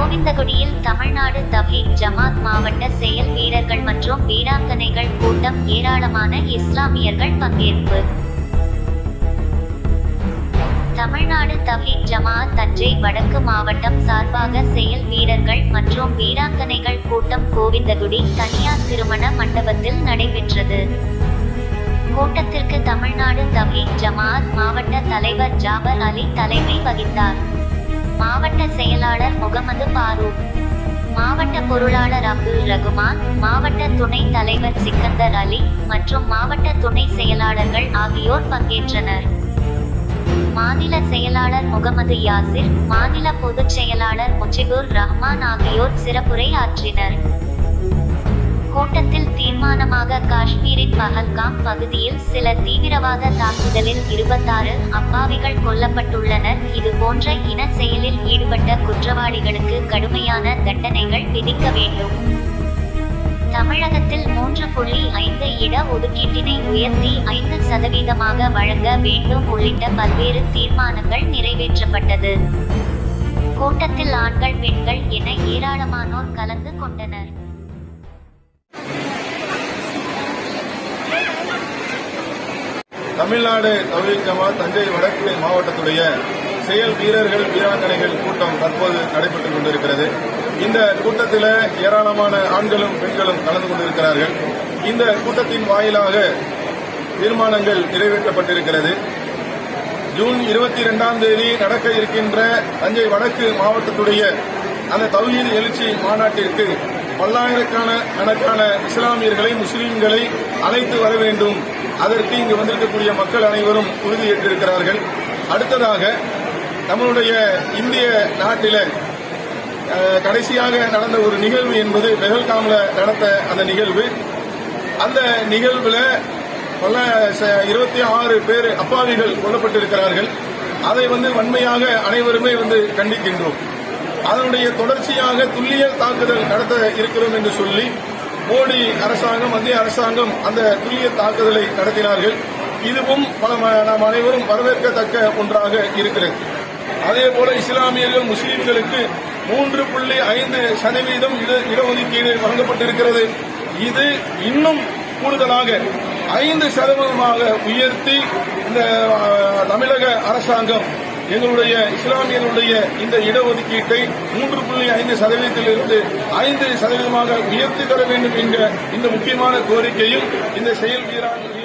கோவிந்தகுடியில் தமிழ்நாடு தவ்லீக் ஜமாத் மாவட்ட செயல் வீரர்கள் மற்றும் வீராங்கனைகள் கூட்டம் ஏராளமான இஸ்லாமியர்கள் பங்கேற்பு. தமிழ்நாடு தவ்லீக் ஜமாத் தஞ்சை வடக்கு மாவட்டம் சார்பாக செயல் வீரர்கள் மற்றும் வீராங்கனைகள் கூட்டம் கோவிந்தகுடி தனியார் திருமண மண்டபத்தில் நடைபெற்றது. கூட்டத்திற்கு தமிழ்நாடு தவ்லீக் ஜமாத் மாவட்ட தலைவர் ஜாபர் அலி தலைமை வகித்தார். மாவட்ட செயலாளர் முகமது பாரூக். மாவட்ட பொருளாளர் அப்துல் ரகுமான் மாவட்ட துணைத் தலைவர் சிக்கந்தர் அலி மற்றும் மாவட்ட துணை செயலாளர்கள் ஆகியோர் பங்கேற்றனர். மாநில செயலாளர் முகமது யாசிர் மாநில பொதுச் செயலாளர் முஜிபுர் ரஹ்மான் ஆகியோர் சிறப்புரை ஆற்றினர். காரணமாக காஷ்மீரின் பஹல்காம் பகுதியில் சில தீவிரவாத தாக்குதலில் இருபத்தாறு அப்பாவிகள் கொல்லப்பட்டுள்ளனர். இது போன்ற இன செயலில் ஈடுபட்ட குற்றவாளிகளுக்கு கடுமையான தண்டனைகள் விதிக்க வேண்டும். தமிழகத்தில் மூன்று புள்ளி ஐந்து இட ஒதுக்கீட்டினை உயர்த்தி ஐந்து சதவீதமாக வழங்க வேண்டும் உள்ளிட்ட பல்வேறு தீர்மானங்கள் நிறைவேற்றப்பட்டது. கூட்டத்தில் ஆண்கள் பெண்கள் என ஏராளமானோர் கலந்து கொண்டனர். தமிழ்நாடு தவிர ஜமாத் தஞ்சை வடக்கு மாவட்டத்துடைய செயல் வீரர்கள் வீராங்கனைகள் கூட்டம் தற்போது நடைபெற்றுக் கொண்டிருக்கிறது. இந்த கூட்டத்தில் ஏராளமான ஆண்களும் பெண்களும் கலந்து கொண்டிருக்கிறார்கள். இந்த கூட்டத்தின் வாயிலாக தீர்மானங்கள் நிறைவேற்றப்பட்டிருக்கிறது. ஜூன் இருபத்தி இரண்டாம் தேதி நடக்க இருக்கின்ற தஞ்சை வடக்கு மாவட்டத்துடைய அந்த தௌஹீத் எழுச்சி மாநாட்டிற்கு பல்லாயிரக்கான கணக்கான இஸ்லாமியர்களை முஸ்லீம்களை அழைத்து வர வேண்டும். அதற்கு இங்கு வந்திருக்கக்கூடிய மக்கள் அனைவரும் உறுதியேற்றிருக்கிறார்கள் அடுத்ததாக நம்மளுடைய இந்திய நாட்டில கடைசியாக நடந்த ஒரு நிகழ்வு என்பது பெஹல்காம்ல நடந்த அந்த நிகழ்வு. அந்த நிகழ்வுல பல இருபத்தி ஆறு பேர் அப்பாவிகள் கொல்லப்பட்டிருக்கிறார்கள். அதை வந்து வன்மையாக அனைவருமே வந்து கண்டிக்கின்றோம். அதனுடைய தொடர்ச்சியாக துல்லிய தாக்குதல் நடத்த இருக்கிறோம் என்று சொல்லி மோடி அரசாங்கம் மத்திய அரசாங்கம் அந்த துல்லிய தாக்குதலை நடத்தினார்கள். இதுவும் பல ம- நாம் அனைவரும் வரவேற்கத்தக்க ஒன்றாக இருக்கிறது. அதேபோல இஸ்லாமியர்கள் முஸ்லீம்களுக்கு மூன்று புள்ளி ஐந்து சதவீதம் இட- இடஒதுக்கீடு வழங்கப்பட்டிருக்கிறது. இது இன்னும் கூடுதலாக ஐந்து சதவீதமாக உயர்த்தி இந்த தமிழக அரசாங்கம் எங்களுடைய இஸ்லாமியர்களுடைய இந்த இடஒதுக்கீட்டை மூன்று புள்ளி ஐந்து சதவீதத்திலிருந்து ஐந்து சதவீதமாக உயர்த்தி தர வேண்டும் என்ற இந்த முக்கியமான கோரிக்கையும் இந்த செயல் வீராங்க